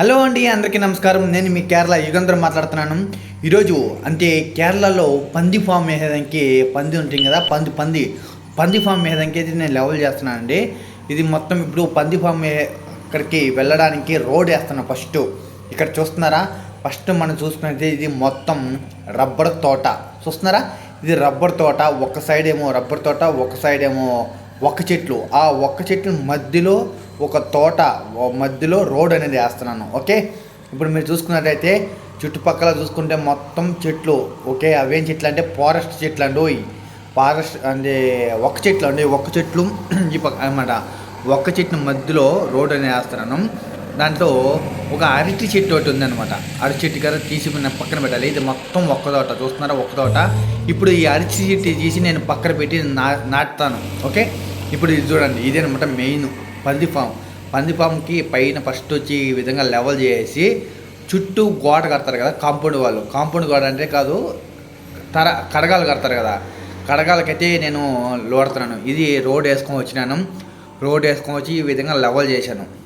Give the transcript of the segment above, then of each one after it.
Hello అండి అందరికీ నమస్కారం. నేను మీ కేరళ యుగంధ్రం మాట్లాడుతున్నాను. ఈరోజు అంటే కేరళలో పంది ఫామ్ వేసేదానికి పంది ఉంటుంది కదా పంది పంది పంది ఫామ్ వేసేదానికి అయితే నేను లెవెల్ చేస్తున్నానండి ఇది మొత్తం ఇప్పుడు పంది ఫామ్ అక్కడికి ఇక్కడికి వెళ్ళడానికి రోడ్ వేస్తున్నాను ఫస్ట్. ఇక్కడ చూస్తున్నారా? ఫస్ట్ మనం చూసుకున్నట్టు ఇది మొత్తం రబ్బర్ తోట. చూస్తున్నారా? ఇది రబ్బర్ తోట. ఒక సైడ్ ఏమో రబ్బర్ తోట ఒక సైడ్ ఏమో ఒక్క చెట్లు. ఆ ఒక్క చెట్ల మధ్యలో ఒక తోట మధ్యలో రోడ్ అనేది వేస్తున్నాను ఓకే? ఇప్పుడు మీరు చూసుకున్నట్టయితే చుట్టుపక్కల చూసుకుంటే మొత్తం చెట్లు ఓకే? అవేం చెట్లు అంటే ఫారెస్ట్ చెట్లు అండి ఓయ్. ఫారెస్ట్ అంటే ఒక్క చెట్లు అండి ఒక్క చెట్లు ఈ పక్క అనమాట ఒక్క చెట్టు మధ్యలో రోడ్ అనేది వేస్తున్నాను. దాంట్లో ఒక అరటి చెట్టు ఒకటి ఉందన్నమాట. అరటి చెట్టు కదా తీసి నేను పక్కన పెట్టాలి. ఇది మొత్తం ఒక్క తోట చూస్తున్నారా? ఒక్క తోట. ఇప్పుడు ఈ అరటి చెట్టు తీసి నేను పక్కన పెట్టి నా నాటుతాను ఓకే? ఇప్పుడు ఇది చూడండి ఇదే అనమాట మెయిన్. పంది ఫామ్. పంది ఫామ్కి పైన ఫస్ట్ వచ్చి ఈ విధంగా లెవెల్ చేసి చుట్టూ గోడ కడతారు కదా కాంపౌండ్ వాళ్ళు. కాంపౌండ్ గోడ అంటే కాదు తర కడగాలు కడతారు కదా. కడగాలకైతే నేను లోడుతున్నాను ఇది రోడ్ వేసుకొని వచ్చినాను. రోడ్ వేసుకొని వచ్చి ఈ విధంగా లెవెల్ చేశాను.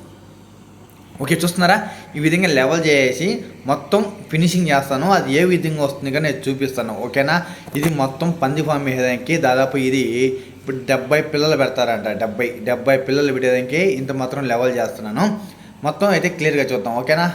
ఓకే చూస్తున్నారా? ఈ విధంగా లెవెల్ చేసి మొత్తం ఫినిషింగ్ చేస్తాను. అది ఏ విధంగా వస్తుంది కానీ నేను చూపిస్తాను. ఓకేనా? ఇది మొత్తం పంది ఫామ్ వేయడానికి దాదాపు ఇది ఇప్పుడు డెబ్బై పిల్లలు పెడతారంట. డెబ్బై డెబ్బై పిల్లలు పెట్టేదానికి ఇంత మాత్రం లెవెల్ చేస్తున్నాను. మొత్తం అయితే క్లియర్గా చూద్దాం. ఓకేనా?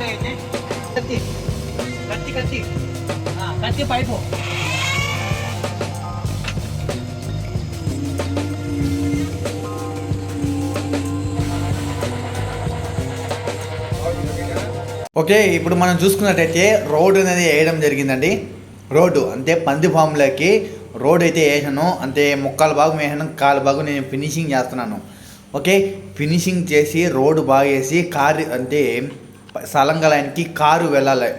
కత్తి. కత్తి కత్తి. కత్తి కత్తి పైపు. ఓకే ఇప్పుడు మనం చూసుకున్నట్టయితే రోడ్ అనేది వేయడం జరిగిందండి. రోడ్డు అంటే పంది ఫామ్లోకి రోడ్ అయితే వేసాను. అంటే ముక్కాలు భాగం వేసాను కాలు భాగం నేను ఫినిషింగ్ చేస్తున్నాను. ఓకే ఫినిషింగ్ చేసి రోడ్డు బాగా వేసి కార్ అంటే సలంగలానికి కారు వెళ్ళాలి.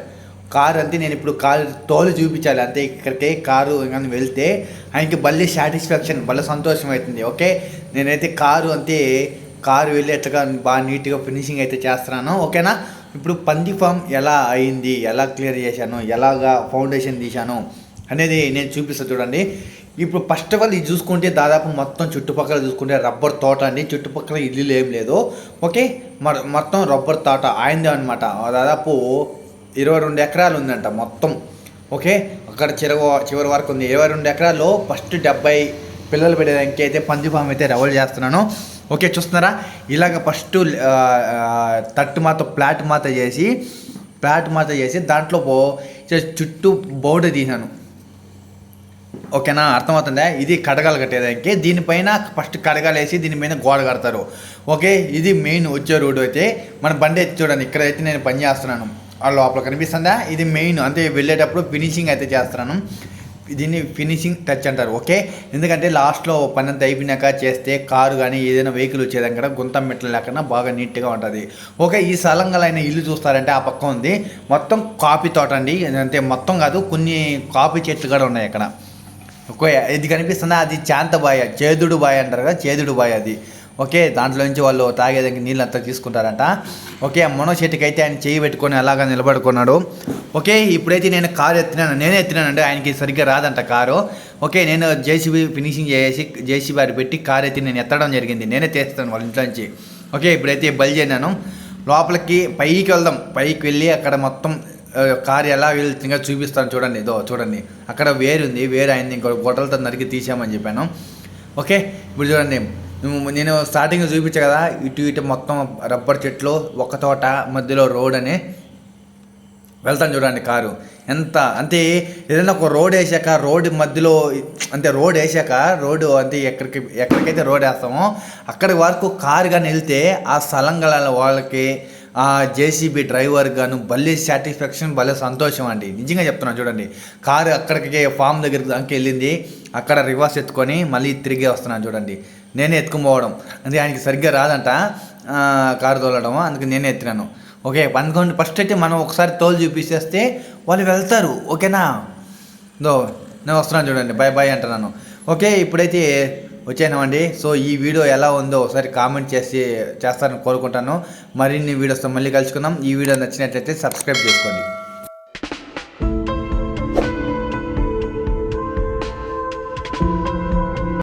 కారు అంటే నేను ఇప్పుడు కారు తోలు చూపించాలి. అంతే ఇక్కడికే కారు కానీ వెళ్తే ఆయనకి భలే సాటిస్ఫాక్షన్ భలే సంతోషం అవుతుంది. ఓకే? నేనైతే కారు అంతే కారు వెళ్ళి ఎట్లా బాగా నీట్గా ఫినిషింగ్ అయితే చేస్తున్నాను. ఓకేనా? ఇప్పుడు పంది ఫామ్ ఎలా అయింది? ఎలా క్లియర్ చేశాను? ఎలాగా ఫౌండేషన్ తీశాను? అనేది నేను చూపిస్తాను చూడండి. ఇప్పుడు ఫస్ట్ ఆఫ్ ఆల్ ఇది చూసుకుంటే దాదాపు మొత్తం చుట్టుపక్కల చూసుకుంటే రబ్బర్ తోట అండి. చుట్టుపక్కల ఇల్లు ఏం లేదు. ఓకే? మొ- మొత్తం రబ్బర్ తోట ఆయిందే అనమాట దాదాపు ఇరవై రెండు ఎకరాలు ఉందంట మొత్తం. ఓకే? అక్కడ చిరవ చివరి వరకు ఉంది. ఇరవై రెండు ఎకరాల్లో ఫస్ట్ డెబ్బై పిల్లలు పెట్టేదానికి అయితే పంది ఫామ్ అయితే రెవల్ చేస్తున్నాను. ఓకే? చూస్తున్నారా? ఇలాగ ఫస్ట్ తట్టు మాత ప్లాట్ మాత చేసి ప్లాట్ మాత చేసి దాంట్లో చుట్టూ బోర్డు తీసాను. ఓకేనా? అర్థమవుతుందా? ఇది కడగాలు కట్టేదానికి దీనిపైన ఫస్ట్ కడగాలు వేసి మీద గోడ కడతారు. ఓకే? ఇది మెయిన్ వచ్చే రోడ్డు అయితే. మన బండి అయితే చూడండి. ఇక్కడైతే నేను పని చేస్తున్నాను. ఆ లోపల కనిపిస్తుందా? ఇది మెయిన్. అంటే వెళ్ళేటప్పుడు ఫినిషింగ్ అయితే చేస్తున్నాను. దీన్ని ఫినిషింగ్ టచ్ అంటారు. ఓకే? ఎందుకంటే లాస్ట్లో పని అంతా అయిపోయినాక చేస్తే కారు కానీ ఏదైనా వెహికల్ వచ్చేదాం కూడా గుంతం మెట్లు లేకుండా బాగా నీట్గా ఉంటుంది. ఓకే? ఈ స్థలంగాలైన ఇల్లు చూస్తారంటే ఆ పక్క ఉంది. మొత్తం కాఫీ తోట అండి. అంటే మొత్తం కాదు కొన్ని కాఫీ చెట్లు కూడా ఉన్నాయి అక్కడ. ఇది కనిపిస్తున్నా అది చాంతబాయ చేదుడు బాయ్ అంటారు కదా చేదుడు బాయ్ అది. ఓకే దాంట్లో నుంచి వాళ్ళు తాగేదానికి నీళ్ళు అంతా తీసుకుంటారంట. ఓకే మనో చెట్టుకి అయితే ఆయన చేయి పెట్టుకొని అలాగా నిలబడుకున్నాడు. ఓకే ఇప్పుడైతే నేను కారు ఎత్తినాను నేనే ఎత్తినానండి ఆయనకి సరిగ్గా రాదంట కారు. ఓకే నేను జేసీబీ ఫినిషింగ్ చేసి జేసీబీ అది పెట్టి కారు ఎత్తి నేను ఎత్తడం జరిగింది నేనే తెస్తాను వాళ్ళ ఇంట్లో నుంచి. ఓకే ఇప్పుడైతే బయలుదేరినాను లోపలికి పైకి వెళ్దాం పైకి వెళ్ళి అక్కడ మొత్తం కారు ఎలా వెళ్తుందో చూపిస్తాను. చూడండి ఇదో చూడండి. అక్కడ వేరుంది వేరు అయింది. ఇంకో గొడవలతో నరికి తీసామని చెప్పాను. ఓకే ఇప్పుడు చూడండి. నేను స్టార్టింగ్ చూపించా కదా ఇటు ఇటు మొత్తం రబ్బర్ చెట్లు ఒక తోట మధ్యలో రోడ్ అని. వెళ్తాను చూడండి కారు. ఎంత అంటే ఏదైనా ఒక రోడ్ వేసాక రోడ్ మధ్యలో అంటే రోడ్ వేసాక రోడ్డు అంటే ఎక్కడికి ఎక్కడికైతే రోడ్ వేస్తామో అక్కడి వరకు కారు కానీ వెళ్తే ఆ స్థలం గల వాళ్ళకి ఆ జేసీబీ డ్రైవర్ గాను భలే సాటిస్ఫాక్షన్ భలే సంతోషం అండి. నిజంగా చెప్తున్నాను చూడండి. కారు అక్కడికి ఫామ్ దగ్గరికి దానికి వెళ్ళింది అక్కడ రివర్స్ ఎత్తుకొని మళ్ళీ తిరిగి వస్తున్నాను చూడండి. నేనే ఎత్తుకుపోవడం అంటే ఆయనకి సరిగ్గా రాదంట కారు తోలడం. అందుకు నేనే ఎత్తినాను. ఓకే అనుకోండి ఫస్ట్ అయితే మనం ఒకసారి తోలు చూపిస్తేస్తే వాళ్ళు వెళ్తారు. ఓకేనా? దో నేను వస్తున్నాను చూడండి. బాయ్ బాయ్ అంటున్నాను. ఓకే ఇప్పుడైతే వచ్చేనామండి సో ఈ వీడియో ఎలా ఉందో ఒకసారి కామెంట్ చేసి చేస్తారని కోరుకుంటాను. మరిన్ని వీడియోస్తో మళ్ళీ కలుసుకుందాం. ఈ వీడియో నచ్చినట్లయితే సబ్స్క్రైబ్ చేసుకోండి.